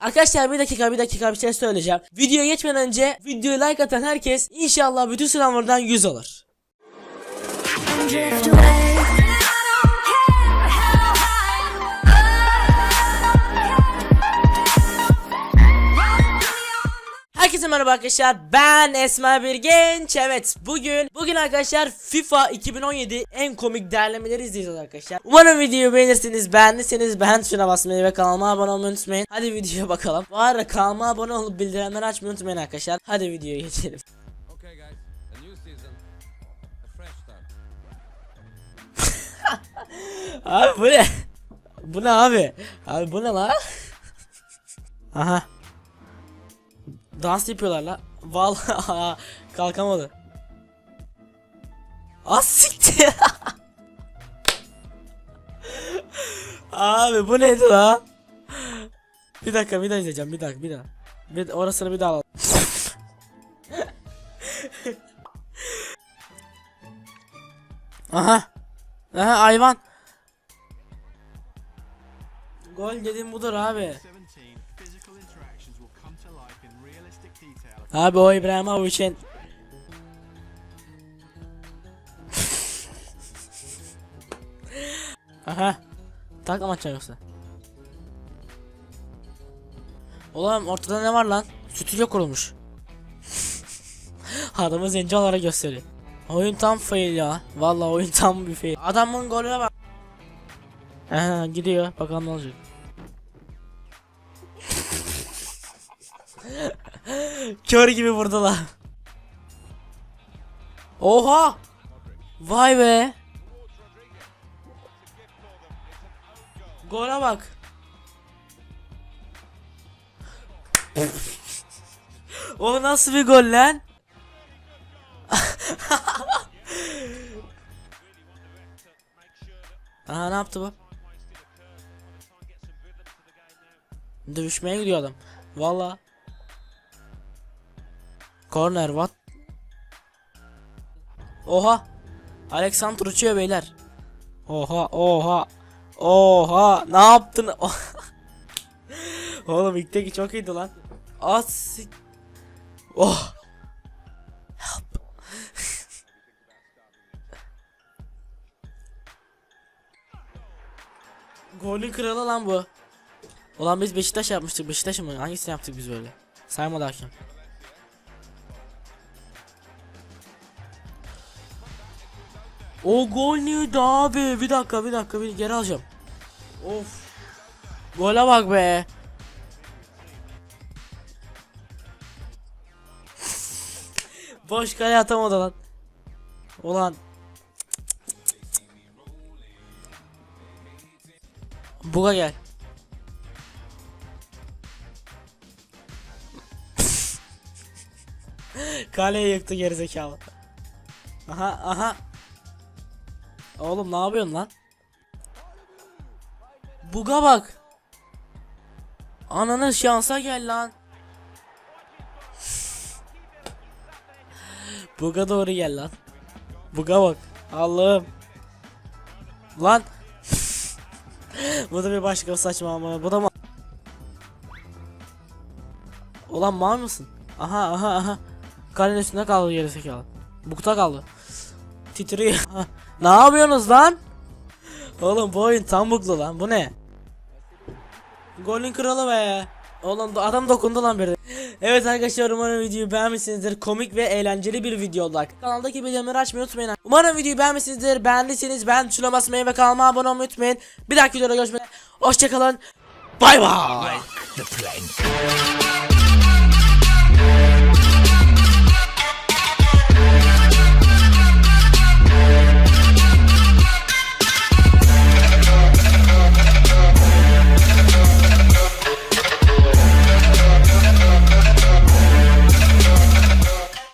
Arkadaşlar bir dakika bir dakika bir şey söyleyeceğim. Videoya geçmeden önce videoyu like atan herkes inşallah bütün sınavlardan 100 olur. Herkese merhaba arkadaşlar ben Esma bir genç evet bugün bugün arkadaşlar FIFA 2017 en komik derlemeleri izleyeceğiz arkadaşlar Umarım videoyu beğenirsiniz beğendiyseniz beğen tuşuna basmayı ve kanalıma abone olmayı unutmayın Hadi videoya bakalım Bu arada kanalıma abone olup bildirimleri açmayı unutmayın arkadaşlar Hadi videoya geçelim Okay, guys, a new season, a fresh start. Abi bu ne? Bu ne abi? Abi bu ne la? Aha. Dans yapıyorlar la. Vallahi kalkamadı. Az abi bu neydi la? Bir dakika bir daha izleyeceğim bir dakika bir daha. Bir, orasını bir daha alalım. Aha. Aha hayvan. Gol dedim budur abi. Abi o İbrahimovic'in Aha. Tak ama yoksa. Oğlum ortada ne var lan? Stüdyo kurulmuş. Adamı zenci olarak gösteriyor. Oyun tam fail ya. Vallahi oyun tam bir fail. Adamın golüne bak. Aha gidiyor. Bakalım ne olacak. Kör gibi vurdular. Oha! Vay be! Gole bak. o nasıl bir gol lan? Aha ne yaptı bu? Dövüşmeye gidiyor adam. Valla. Corner what? Oha. Alexander uçuyor beyler. Oha oha. Oha ne yaptın? Oğlum ilkteki çok iyiydi lan. As. Oh. Help. Golün kralı lan bu. Ulan biz Beşiktaş yapmıştık. Beşiktaş mı? Hangisini yaptık biz böyle? Saymadı hakem. O gol neydi abi? Bir dakika bir dakika bir geri alacağım. Of. Gole bak be. Boş kale atamadı lan. Ulan. Buga gel. Kaleyi yıktı gerizekalı. Aha aha. Oğlum ne yapıyorsun lan? Buga bak. Ananın şansa gel lan. Buga doğru gel lan. Buga bak. Allah'ım. Lan. Bu da bir başka saçma ama bu da mı? Ulan mal mısın? Aha aha aha. Kalenin üstünde kaldı gerizekalı. Bukta kaldı. Titriyor. ne yapıyorsunuz lan? Oğlum bu oyun tam buglu lan. Bu ne? Golün kralı be. Oğlum da- adam dokundu lan biri. Evet arkadaşlar umarım videoyu beğenmişsinizdir. Komik ve eğlenceli bir video oldu. Kanaldaki bildirimleri açmayı unutmayın. Umarım videoyu beğenmişsinizdir. Beğendiyseniz beğen tuşuna basmayı ve kanalıma abone olmayı unutmayın. Bir dahaki videoda görüşmek üzere. Hoşçakalın. Bay bay.